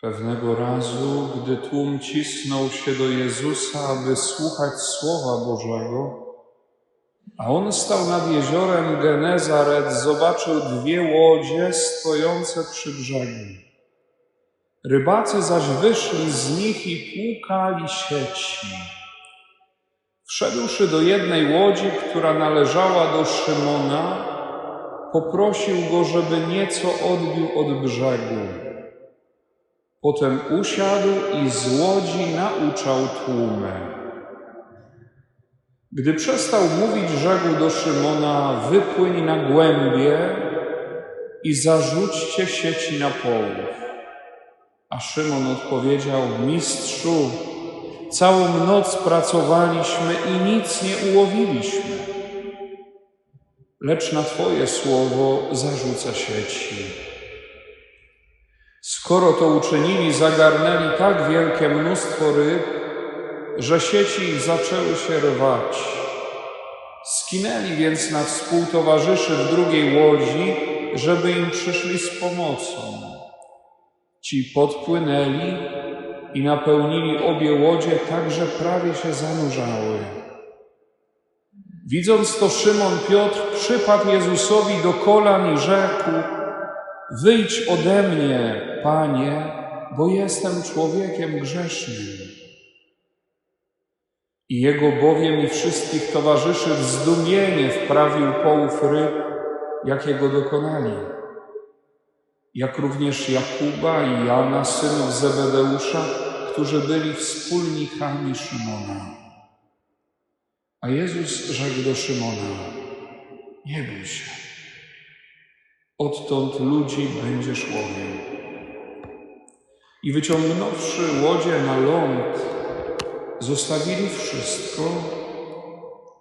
Pewnego razu, gdy tłum cisnął się do Jezusa, aby słuchać Słowa Bożego, a on stał nad jeziorem Genezaret, zobaczył dwie łodzie stojące przy brzegu. Rybacy zaś wyszli z nich i płukali sieci. Wszedłszy do jednej łodzi, która należała do Szymona, poprosił go, żeby nieco odbił od brzegu. Potem usiadł i z łodzi nauczał tłumy. Gdy przestał mówić, rzekł do Szymona: Wypłyń na głębie i zarzućcie sieci na połów. A Szymon odpowiedział: Mistrzu, całą noc pracowaliśmy i nic nie ułowiliśmy. Lecz na Twoje słowo zarzucę sieci. Skoro to uczynili, zagarnęli tak wielkie mnóstwo ryb, że sieci ich zaczęły się rwać. Skinęli więc na współtowarzyszy w drugiej łodzi, żeby im przyszli z pomocą. Ci podpłynęli i napełnili obie łodzie tak, że prawie się zanurzały. Widząc to, Szymon Piotr przypadł Jezusowi do kolan i rzekł: Wyjdź ode mnie, Panie, bo jestem człowiekiem grzesznym. I jego bowiem i wszystkich towarzyszy w zdumienie wprawił połów ryb, jakiego dokonali. Jak również Jakuba i Jana, synów Zebedeusza, którzy byli wspólnikami Szymona. A Jezus rzekł do Szymona: Nie bój się, odtąd ludzi będziesz łowił. I wyciągnąwszy łodzie na ląd, zostawili wszystko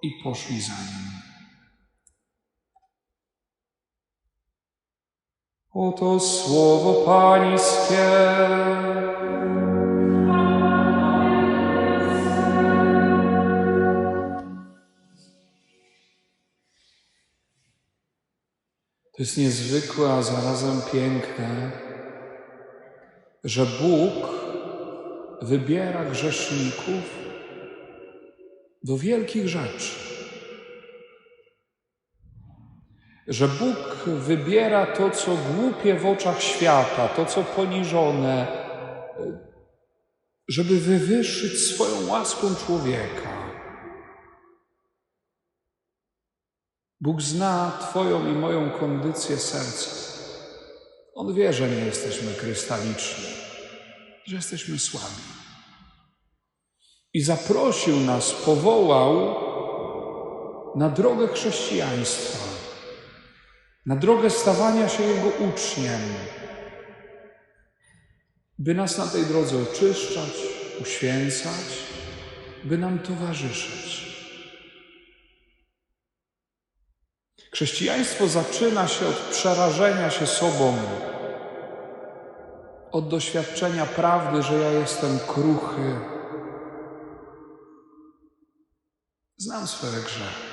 i poszli za nim. Oto słowo Pańskie. To jest niezwykłe, a zarazem piękne, że Bóg wybiera grzeszników do wielkich rzeczy. Że Bóg wybiera to, co głupie w oczach świata, to, co poniżone, żeby wywyższyć swoją łaską człowieka. Bóg zna Twoją i moją kondycję serca. On wie, że nie jesteśmy krystaliczni, że jesteśmy słabi. I zaprosił nas, powołał na drogę chrześcijaństwa, na drogę stawania się Jego uczniem, by nas na tej drodze oczyszczać, uświęcać, by nam towarzyszyć. Chrześcijaństwo zaczyna się od przerażenia się sobą, od doświadczenia prawdy, że ja jestem kruchy. Znam swoje grzechy.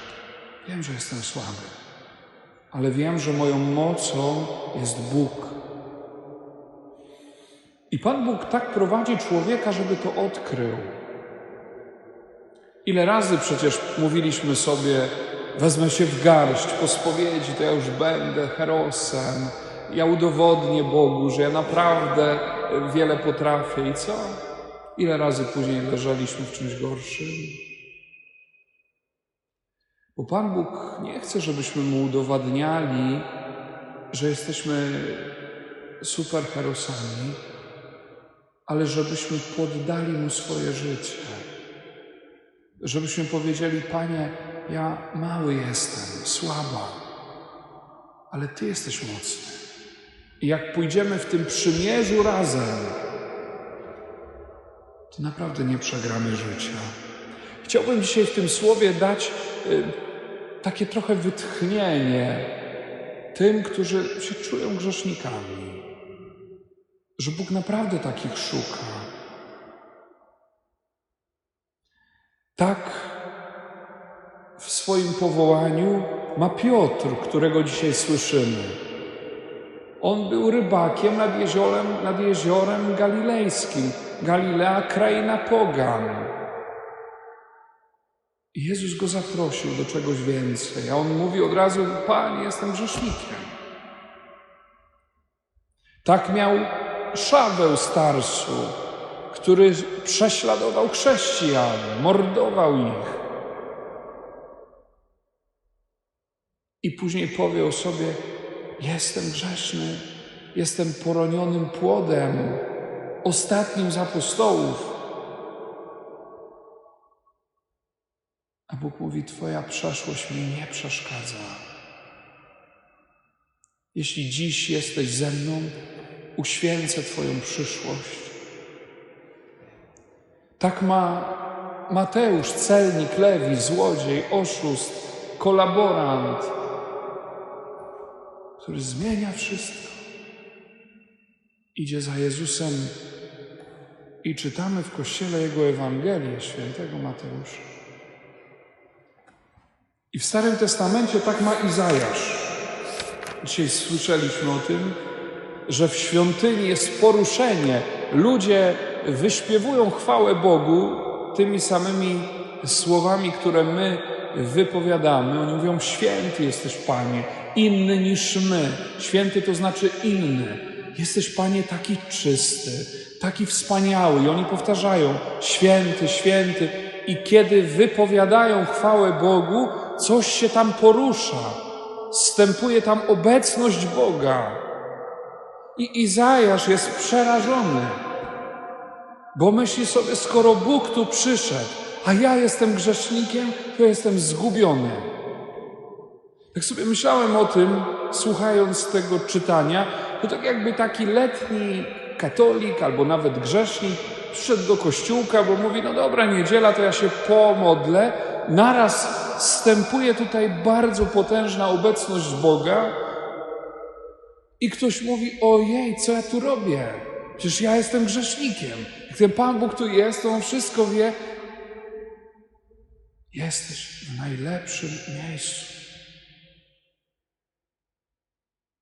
Wiem, że jestem słaby, ale wiem, że moją mocą jest Bóg. I Pan Bóg tak prowadzi człowieka, żeby to odkrył. Ile razy przecież mówiliśmy sobie, wezmę się w garść po spowiedzi, to ja już będę herosem, ja udowodnię Bogu, że ja naprawdę wiele potrafię i co? Ile razy później leżeliśmy w czymś gorszym? Bo Pan Bóg nie chce, żebyśmy Mu udowadniali, że jesteśmy superherosami, ale żebyśmy poddali Mu swoje życie. Żebyśmy powiedzieli, Panie, ja mały jestem, słaba, ale Ty jesteś mocny. I jak pójdziemy w tym przymierzu razem, to naprawdę nie przegramy życia. Chciałbym dzisiaj w tym słowie dać y, takie trochę wytchnienie tym, którzy się czują grzesznikami, że Bóg naprawdę takich szuka. Tak w swoim powołaniu ma Piotr, którego dzisiaj słyszymy. On był rybakiem nad jeziorem, nad jeziorem galilejskim. Galilea, kraina pogan. Jezus go zaprosił do czegoś więcej, a on mówi od razu: Panie, jestem grzesznikiem. Tak miał Szaweł starszy, który prześladował chrześcijan, mordował ich. I później powie o sobie: Jestem grzeszny, jestem poronionym płodem, ostatnim z apostołów. A Bóg mówi: Twoja przeszłość mi nie przeszkadza. Jeśli dziś jesteś ze mną, uświęcę Twoją przyszłość. Tak ma Mateusz, celnik, lewi, złodziej, oszust, kolaborant, który zmienia wszystko. Idzie za Jezusem i czytamy w kościele jego Ewangelię świętego Mateusza. I w Starym Testamencie tak ma Izajasz. Dzisiaj słyszeliśmy o tym, że w świątyni jest poruszenie. Ludzie wyśpiewują chwałę Bogu tymi samymi słowami, które my wypowiadamy. Oni mówią: Święty jesteś, Panie, inny niż my. Święty to znaczy inny. Jesteś, Panie, taki czysty, taki wspaniały. I oni powtarzają: Święty, święty. I kiedy wypowiadają chwałę Bogu, coś się tam porusza. Stępuje tam obecność Boga. I Izajasz jest przerażony, bo myśli sobie, skoro Bóg tu przyszedł, a ja jestem grzesznikiem, to jestem zgubiony. Jak sobie myślałem o tym, słuchając tego czytania, to tak jakby taki letni katolik albo nawet grzesznik przyszedł do kościółka, bo mówi, no dobra, niedziela, to ja się pomodlę. Naraz stępuje tutaj bardzo potężna obecność Boga i ktoś mówi, ojej, co ja tu robię? Przecież ja jestem grzesznikiem. Jak ten Pan Bóg tu jest, to On wszystko wie. Jesteś w najlepszym miejscu.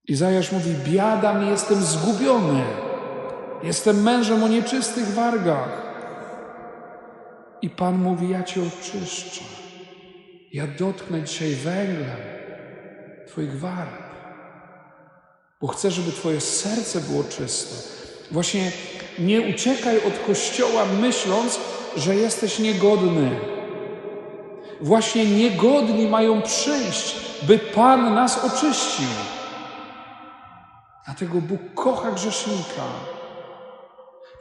Izajasz mówi, biada mi, jestem zgubiony. Jestem mężem o nieczystych wargach. I Pan mówi, ja Cię oczyszczę. Ja dotknę dzisiaj węglem Twoich warg. Bo chcę, żeby Twoje serce było czyste. Właśnie nie uciekaj od Kościoła myśląc, że jesteś niegodny. Właśnie niegodni mają przyjść, by Pan nas oczyścił. Dlatego Bóg kocha grzesznika.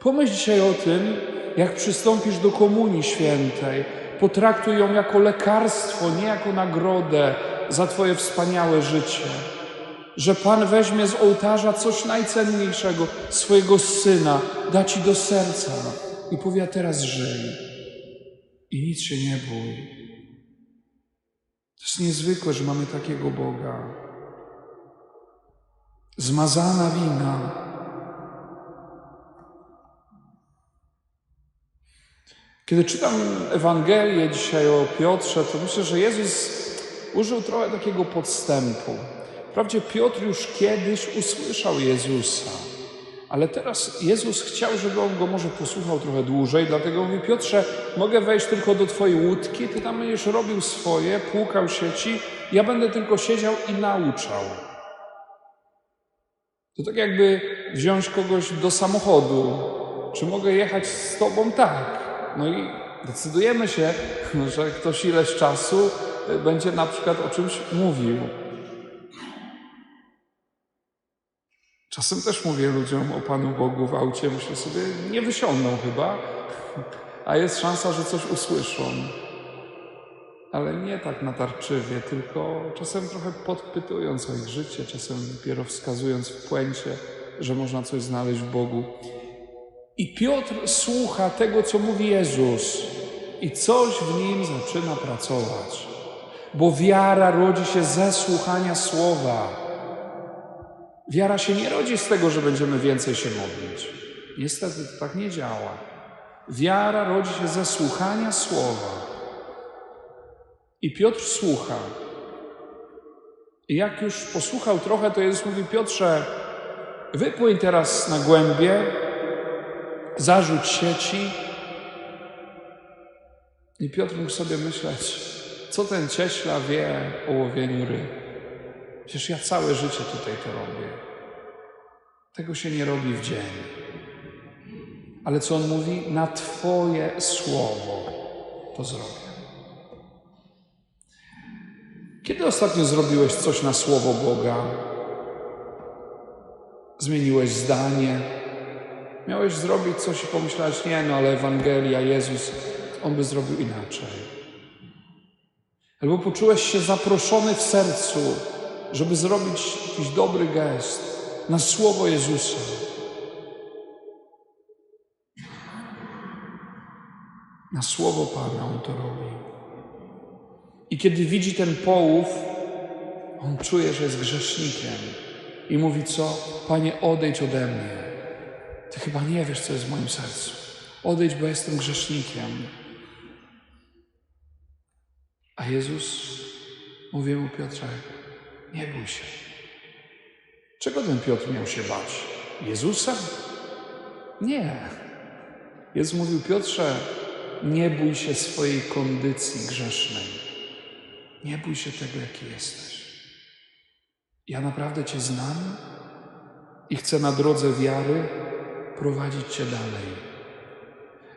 Pomyśl dzisiaj o tym, jak przystąpisz do Komunii Świętej. Potraktuj ją jako lekarstwo, nie jako nagrodę za Twoje wspaniałe życie. Że Pan weźmie z ołtarza coś najcenniejszego, swojego syna, da Ci do serca i powie: teraz żyj. I nic się nie bój. To jest niezwykłe, że mamy takiego Boga. Zmazana wina. Kiedy czytam Ewangelię dzisiaj o Piotrze, to myślę, że Jezus użył trochę takiego podstępu. Wprawdzie Piotr już kiedyś usłyszał Jezusa, ale teraz Jezus chciał, żeby on go może posłuchał trochę dłużej, dlatego mówi: Piotrze, mogę wejść tylko do Twojej łódki, Ty tam będziesz robił swoje, płukał sieci, ja będę tylko siedział i nauczał. To tak jakby wziąć kogoś do samochodu. Czy mogę jechać z Tobą? Tak. No i decydujemy się, że ktoś ileś czasu będzie na przykład o czymś mówił. Czasem też mówię ludziom o Panu Bogu w aucie, myślę sobie, nie wysiądą chyba, a jest szansa, że coś usłyszą. Ale nie tak natarczywie, tylko czasem trochę podpytując o ich życie, czasem dopiero wskazując w płęcie, że można coś znaleźć w Bogu. I Piotr słucha tego, co mówi Jezus, i coś w nim zaczyna pracować, bo wiara rodzi się ze słuchania słowa. Wiara się nie rodzi z tego, że będziemy więcej się modlić. Niestety to tak nie działa. Wiara rodzi się ze słuchania słowa. I Piotr słucha. I jak już posłuchał trochę, to Jezus mówi: Piotrze, Wypłyń teraz na głębie, zarzuć sieci. I Piotr mógł sobie myśleć, co ten cieśla wie o łowieniu ryb. Przecież ja całe życie tutaj to robię. Tego się nie robi w dzień. Ale co on mówi? Na Twoje słowo to zrobię. Kiedy ostatnio zrobiłeś coś na słowo Boga? Zmieniłeś zdanie? Miałeś zrobić coś i pomyślałeś, nie no, ale Ewangelia, Jezus, On by zrobił inaczej. Albo poczułeś się zaproszony w sercu, żeby zrobić jakiś dobry gest na słowo Jezusa. Na słowo Pana On to robi. I kiedy widzi ten połów, on czuje, że jest grzesznikiem i mówi co? Panie, odejdź ode mnie. Ty chyba nie wiesz, co jest w moim sercu. Odejdź, bo jestem grzesznikiem. A Jezus mówi mu Piotrze, nie bój się. Czego ten Piotr miał się bać? Jezusa? Nie. Jezus mówił Piotrze, nie bój się swojej kondycji grzesznej. Nie bój się tego, jaki jesteś. Ja naprawdę Cię znam i chcę na drodze wiary prowadzić Cię dalej.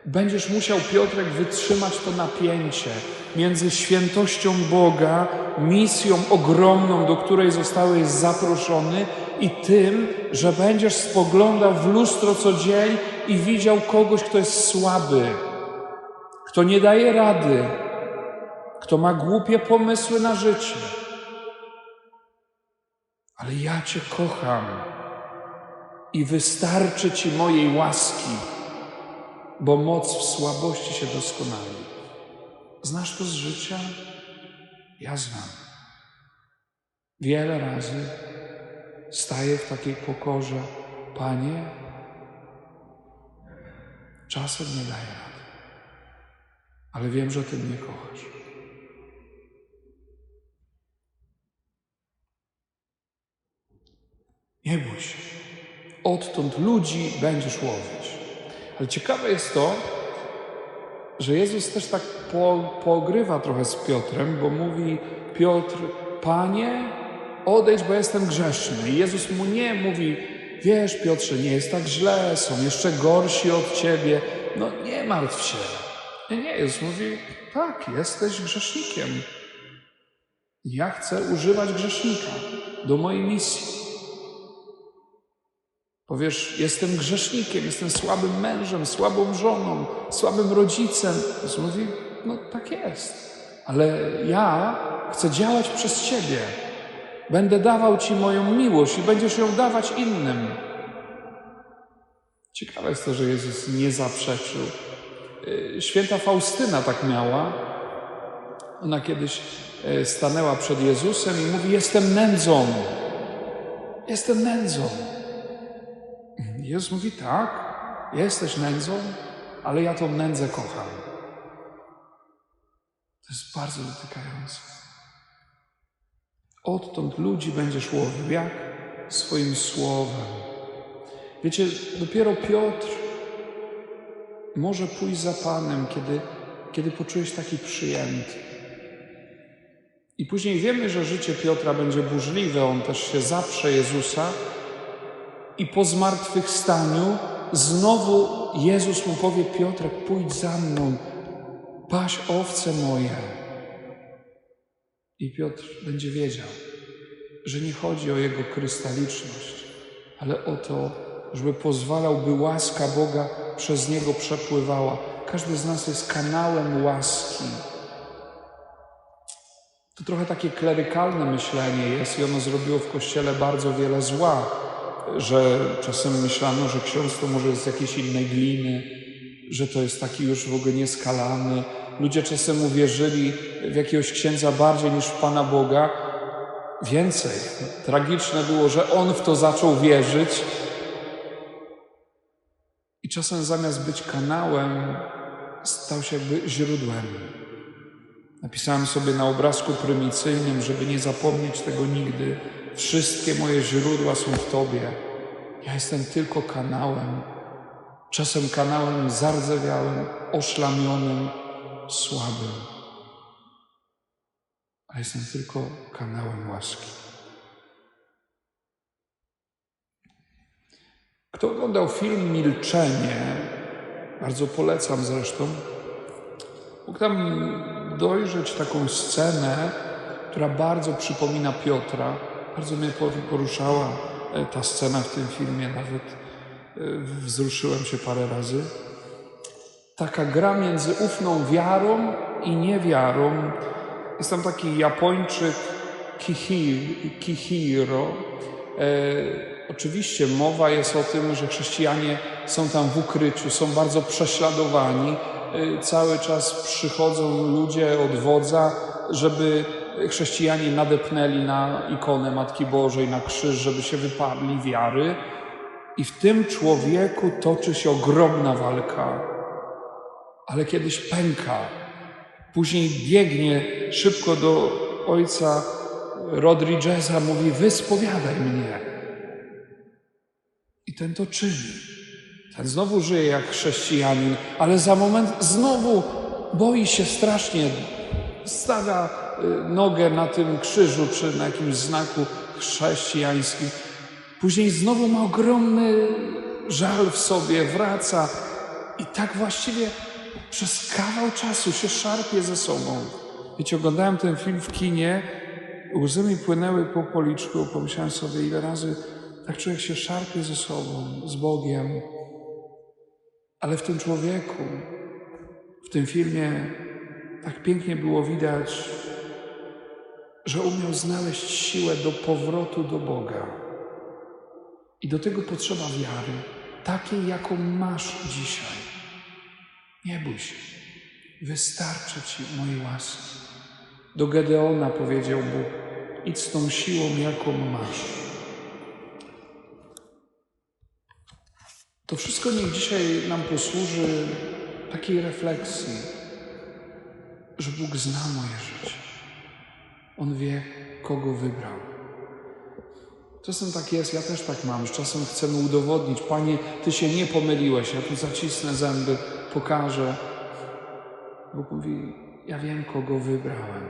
Będziesz musiał, Piotrek, wytrzymać to napięcie między świętością Boga, misją ogromną, do której zostałeś zaproszony, i tym, że będziesz spoglądał w lustro co dzień i widział kogoś, kto jest słaby, kto nie daje rady, kto ma głupie pomysły na życie. Ale ja Cię kocham i wystarczy Ci mojej łaski, bo moc w słabości się doskonali. Znasz to z życia? Ja znam. Wiele razy staję w takiej pokorze, Panie, czasem nie daję rady, ale wiem, że Ty mnie kochasz. Nie bój się. Odtąd ludzi będziesz łowić. Ale ciekawe jest to, że Jezus też tak po, pogrywa trochę z Piotrem, bo mówi Piotr, Panie, odejdź, bo jestem grzeszny. I Jezus mu nie mówi, wiesz Piotrze, nie jest tak źle, są jeszcze gorsi od Ciebie, no nie martw się. Nie, nie, Jezus mówi, tak, jesteś grzesznikiem. Ja chcę używać grzesznika do mojej misji. Powiesz, jestem grzesznikiem, jestem słabym mężem, słabą żoną, słabym rodzicem. Jezus mówi, no tak jest, ale ja chcę działać przez Ciebie. Będę dawał Ci moją miłość i będziesz ją dawać innym. Ciekawe jest to, że Jezus nie zaprzeczył. Y, święta Faustyna tak miała. Ona kiedyś y, stanęła przed Jezusem i mówi: Jestem nędzą. Jestem nędzą. Jezus mówi: Tak, jesteś nędzą, ale ja tą nędzę kocham. To jest bardzo dotykające. Odtąd ludzi będziesz łowił. Jak? Swoim słowem. Wiecie, dopiero Piotr może pójść za Panem, kiedy, kiedy poczujesz taki przyjęty. I później wiemy, że życie Piotra będzie burzliwe, on też się zaprze Jezusa. I po zmartwychwstaniu znowu Jezus mu powie: Piotrek, pójdź za mną, paś owce moje. I Piotr będzie wiedział, że nie chodzi o jego krystaliczność, ale o to, żeby pozwalał, by łaska Boga przez niego przepływała. Każdy z nas jest kanałem łaski. To trochę takie klerykalne myślenie jest i ono zrobiło w Kościele bardzo wiele zła, że czasem myślano, że ksiądz to może jest z jakiejś innej gliny, że to jest taki już w ogóle nieskalany. Ludzie czasem uwierzyli w jakiegoś księdza bardziej niż w Pana Boga. Więcej. Tragiczne było, że on w to zaczął wierzyć, i czasem zamiast być kanałem, stał się jakby źródłem. Napisałem sobie na obrazku prymicyjnym, żeby nie zapomnieć tego nigdy. Wszystkie moje źródła są w Tobie. Ja jestem tylko kanałem, czasem kanałem zardzewiałym, oszlamionym, słabym. A jestem tylko kanałem łaski. Kto oglądał film Milczenie, bardzo polecam zresztą, mógł tam dojrzeć taką scenę, która bardzo przypomina Piotra. Bardzo mnie poruszała e, ta scena w tym filmie, nawet e, wzruszyłem się parę razy. Taka gra między ufną wiarą i niewiarą. Jest tam taki Japończyk Kihiro. E, Oczywiście mowa jest o tym, że chrześcijanie są tam w ukryciu, są bardzo prześladowani. Y, cały czas przychodzą ludzie od wodza, żeby chrześcijanie nadepnęli na ikonę Matki Bożej, na krzyż, żeby się wypadli wiary. I w tym człowieku toczy się ogromna walka, ale kiedyś pęka. Później biegnie szybko do ojca Rodrigueza, mówi: Wyspowiadaj mnie. I ten to czyni. Ten znowu żyje jak chrześcijanin, ale za moment znowu boi się strasznie. Stawia y, nogę na tym krzyżu czy na jakimś znaku chrześcijańskim. Później znowu ma ogromny żal w sobie, wraca i tak właściwie przez kawał czasu się szarpie ze sobą. Wiecie, oglądałem ten film w kinie, łzy mi płynęły po policzku, pomyślałem sobie, ile razy tak człowiek się szarpie ze sobą, z Bogiem. Ale w tym człowieku, w tym filmie, tak pięknie było widać, że umiał znaleźć siłę do powrotu do Boga. I do tego potrzeba wiary, takiej, jaką masz dzisiaj. Nie bój się, wystarczy ci mojej łaski. Do Gedeona powiedział Bóg: idź z tą siłą, jaką masz. To wszystko niech dzisiaj nam posłuży takiej refleksji, że Bóg zna moje życie. On wie, kogo wybrał. Czasem tak jest, ja też tak mam, że czasem chcemy udowodnić, Panie, Ty się nie pomyliłeś, ja tu zacisnę zęby, pokażę. Bóg mówi, ja wiem, kogo wybrałem.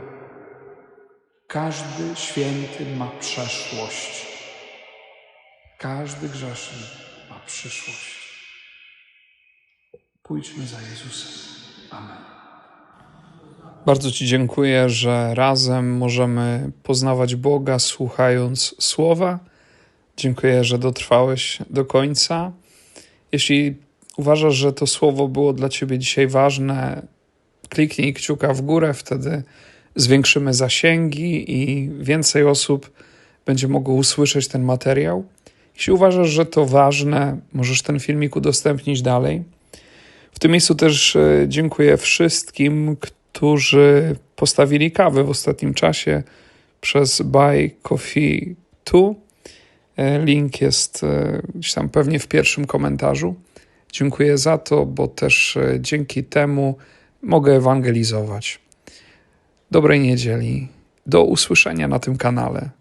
Każdy święty ma przeszłość. Każdy grzeszny przyszłość. Pójdźmy za Jezusem. Amen. Bardzo Ci dziękuję, że razem możemy poznawać Boga, słuchając Słowa. Dziękuję, że dotrwałeś do końca. Jeśli uważasz, że to słowo było dla Ciebie dzisiaj ważne, kliknij kciuka w górę, wtedy zwiększymy zasięgi i więcej osób będzie mogło usłyszeć ten materiał. Jeśli uważasz, że to ważne, możesz ten filmik udostępnić dalej. W tym miejscu też e, dziękuję wszystkim, którzy postawili kawę w ostatnim czasie przez Buy Coffee 2. E, link jest e, gdzieś tam pewnie w pierwszym komentarzu. Dziękuję za to, bo też dzięki temu mogę ewangelizować. Dobrej niedzieli. Do usłyszenia na tym kanale.